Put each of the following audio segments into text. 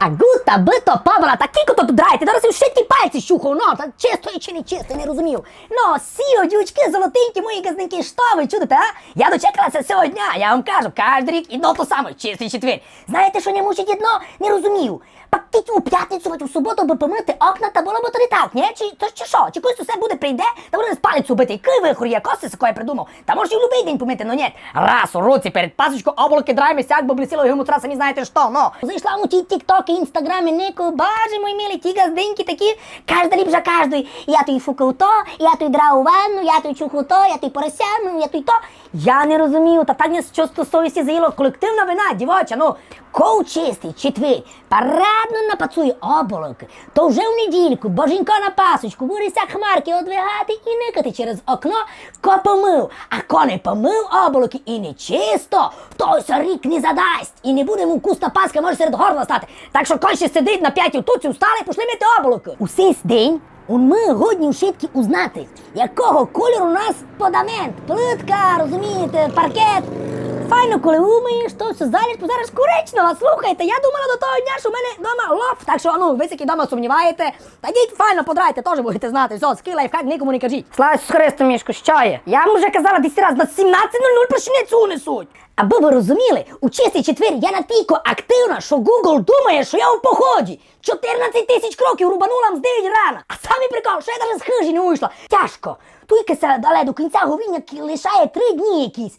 А гута, бито, павла, та кілько тут драйте, зараз ще ті пальці щухав, ну, та чисто і чи не чисто, не розумів. Ну, сіо, дючки, золотенькі мої газники, що ви чудите, а? Я дочекалася цього дня, я вам кажу, кожен рік і то саме, чистий четвер. Знаєте, що не мучить одно? Не розумів. Пактить у п'ятницю, у суботу би помити окна, та було б то не так, ні? Чи, то, чи що? Чи когось усе буде прийде, та буде з палицю бити, і кий вихор'є, коси такое придумав. Та може і в любий день помити, ну ні. Раз у руці перед пасочку, облаки драйми, сяк, бо блісіло йому утра, самі знаєте що, ну. Зайшла у ті тік-токи, інстаграми, нику, боже мой милий, ті газденьки такі, кажда ліпша каждої. Я той фукав то, я той драв у ванну, я той чухав то, я той поросяну, я той то. Я не розумію, та так з чувство заїло колективна вина, дівоча, ну. Ков чистий, четвер, парадно напацує оболоки, то вже в недільку, боженько на пасочку, будеться хмарки одвигати і никати через окно, ко помив. А ко не помив оболоки і не чисто, то ся рік не задасть. І не буде му куста паска, може серед горла стати. Так що кой сидить на п'ятій туці, встали, пішли мити оболоки. Усей день ми годні вшитки узнати, якого кольору у нас подамент, плитка, розумієте, паркет. Файно, коли умиєш, то все заліз, бо зараз коричнева, слухайте, я думала до того дня, що в мене вдома лофт, так що, ну, ви які вдома сумніваєте, та йдіть файно подрайте, теж будете знати, все, ски лайфхак нікому не кажіть. Слава Ісусу Христу, мішку, що є? Я вам вже казала 10 разів, на 17.00 прошницю унесуть. Аби ви розуміли, у чистий четвер я натійко активна, що Google думає, що я у поході. 14 тисяч кроків рубанула з 9 рана. А самі прикол, що я навіть з хижі не вийшла. Тяжко. Туйкася, але до кінця говіння лишає три дні якісь.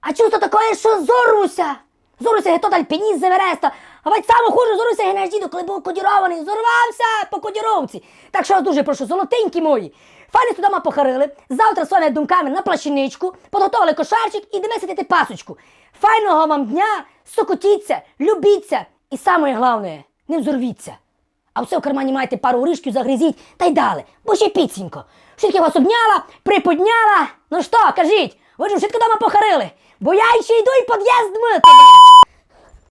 А чувство таке, що зоруся. Зоруся гетот альпініст з Евереста. А ведь саме хуже зоруся генеш коли був кодірований. Зорвався по кодіровці. Так що вас дуже прошу, золотенькі мої. Файно туди похарили, завтра своїми думками на плащиничку, підготовили кошарчик і сидіти пасочку. Файного вам дня, сокотіться, любіться і саме головне, не взорвіться. А все в кармані маєте пару оришків, загризіть та й дали, бо ще піцінько. Швидко вас обняла, приподняла. Ну що, кажіть, ви ж швидко дома похарили, бо я ще йду і під'їзд мити.